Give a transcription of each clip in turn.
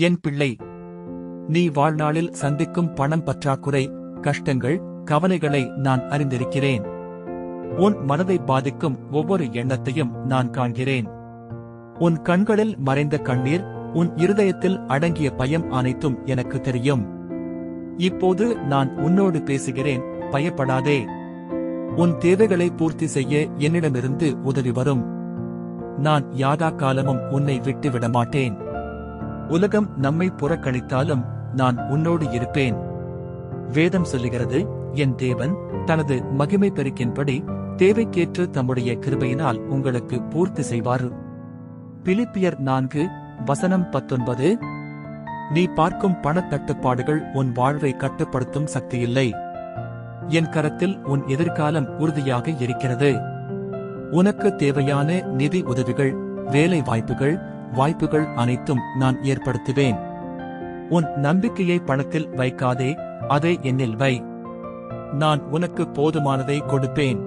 என் பிள்ளை நீ வாழ்நாளில் சந்திக்கும் பணம் பற்றாக்குறை கஷ்டங்கள் கவலைகளை நான் அறிந்திருக்கிறேன். உன் மனதை பாதிக்கும் ஒவ்வொரு எண்ணத்தையும் நான் காண்கிறேன். உன் கண்களில் மறைந்த கண்ணீர் உன் இருதயத்தில் அடங்கிய பயம் அனைத்தும் எனக்கு தெரியும். இப்போது நான் உன்னோடு பேசுகிறேன் பயப்படாதே. உன் தேவைகளை பூர்த்தி செய்ய என்னிடமிருந்து உதவி வரும். நான் யாதா காலமும் உன்னை விட்டு விட மாட்டேன். உலகம் நம்மை புறக்கணித்தாலும் நான் உன்னோடு இருப்பேன். வேதம் சொல்லுகிறது என் தேவன் தனது மகிமை பெருக்கின்படி தேவைக்கேற்று தம்முடைய கிருபையினால் உங்களுக்கு பூர்த்தி செய்வார். பிலிப்பியர் நான்கு வசனம் பத்தொன்பது. நீ பார்க்கும் பணத்தட்டுப்பாடுகள் உன் வாழ்வை கட்டுப்படுத்தும் சக்தியில்லை. என் கரத்தில் உன் எதிர்காலம் உறுதியாக இருக்கிறது. உனக்கு தேவையான நிதி உதவிகள் வேலை வாய்ப்புகள் வாய்ப்புகள் அனைத்தும் நான் ஏற்படுத்துவேன். உன் நம்பிக்கையை பணத்தில் வைக்காதே அதை என்னில் வை. நான் உனக்கு போதுமானதை கொடுப்பேன்.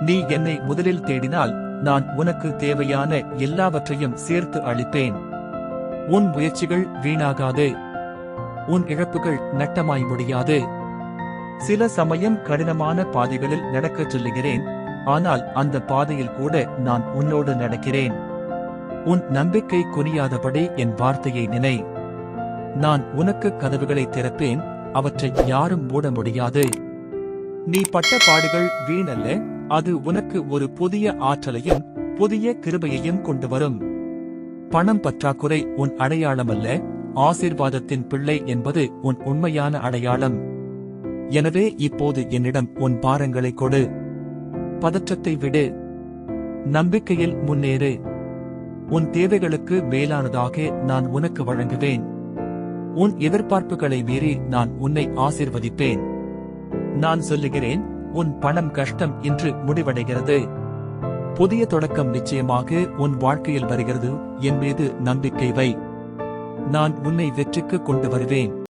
நீ என்னை முதலில் தேடினால் நான் உனக்கு தேவையான எல்லாவற்றையும் சேர்த்து அளிப்பேன். உன் முயற்சிகள் வீணாகாது. உன் இழப்புகள் நட்டமாய் முடியாது. சில சமயம் கடினமான பாதைகளில் நடக்கச் சொல்லுகிறேன். ஆனால் அந்த பாதையில் கூட நான் உன்னோடு நடக்கிறேன். உன் நம்பிக்கை குறியாதபடி என் வார்த்தையை நினை. நான் உனக்கு கதவுகளை திறப்பேன் அவற்றை யாரும் மூட முடியாது. நீ பட்ட பாடுகள் வீணல்ல அது உனக்கு ஒரு புதிய ஆற்றலையும் புதிய கிருபையையும் கொண்டு வரும். பணம் பற்றாக்குறை உன் அடையாளமல்ல ஆசீர்வாதத்தின் பிள்ளை என்பது உன் உண்மையான அடையாளம். எனவே இப்போது என்னிடம் உன் பாரங்களை கொடு. பதற்றத்தை விடு. நம்பிக்கையில் முன்னேறு. உன் தேவைகளுக்கு மேலானதாக நான் உனக்கு வழங்குவேன். உன் எதிர்பார்ப்புகளை மீறி நான் உன்னை ஆசிர்வதிப்பேன். நான் சொல்லுகிறேன் உன் பணம் கஷ்டம் இன்று முடிவடைகிறது. புதிய தொடக்கம் நிச்சயமாக உன் வாழ்க்கையில் வருகிறது என் மீது நம்பிக்கை வை. நான் உன்னை வெற்றிக்கு கொண்டு வருவேன்.